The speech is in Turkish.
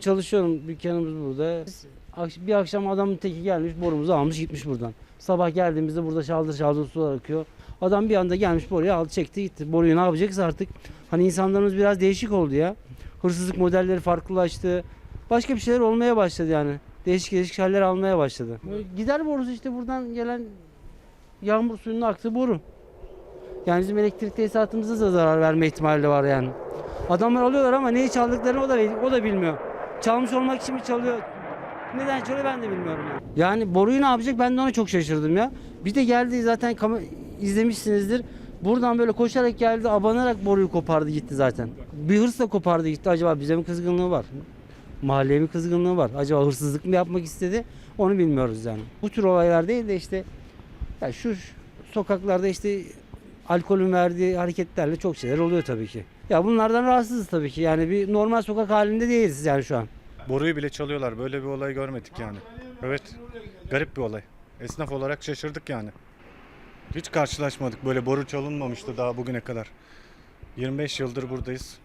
Çalışıyorum dükkanımız burada. Bir akşam adamın teki gelmiş borumuzu almış gitmiş buradan. Sabah geldiğimizde burada şaldır şaldır sular akıyor. Adam bir anda gelmiş boruyu aldı çekti gitti. Boruyu ne yapacaksa artık. Hani insanlarımız biraz değişik oldu ya. Hırsızlık modelleri farklılaştı. Başka bir şeyler olmaya başladı yani. Değişik değişik haller almaya başladı. Gider borusu işte buradan gelen yağmur suyunun aktığı boru. Yani bizim elektrik tesisatımıza da zarar verme ihtimali var yani. Adamlar alıyorlar ama neyi çaldıklarını o da o da bilmiyor. Çalmış olmak için mi çalıyor? Neden çalıyor ben de bilmiyorum yani. Yani boruyu ne yapacak ben de ona çok şaşırdım ya. Bir de geldi zaten izlemişsinizdir. Buradan böyle koşarak geldi, abanarak boruyu kopardı gitti zaten. Bir hırsla kopardı gitti. Acaba bize mi kızgınlığı var? Mahalleye mi kızgınlığı var? Acaba hırsızlık mı yapmak istedi? Onu bilmiyoruz yani. Bu tür olaylar değil de işte ya şu sokaklarda işte alkolün verdiği hareketlerle çok şeyler oluyor tabii ki. Ya bunlardan rahatsızız tabii ki. Yani bir normal sokak halinde değiliz yani şu an. Boruyu bile çalıyorlar. Böyle bir olay görmedik yani. Evet. Garip bir olay. Esnaf olarak şaşırdık yani. Hiç karşılaşmadık. Böyle boru çalınmamıştı daha bugüne kadar. 25 yıldır buradayız.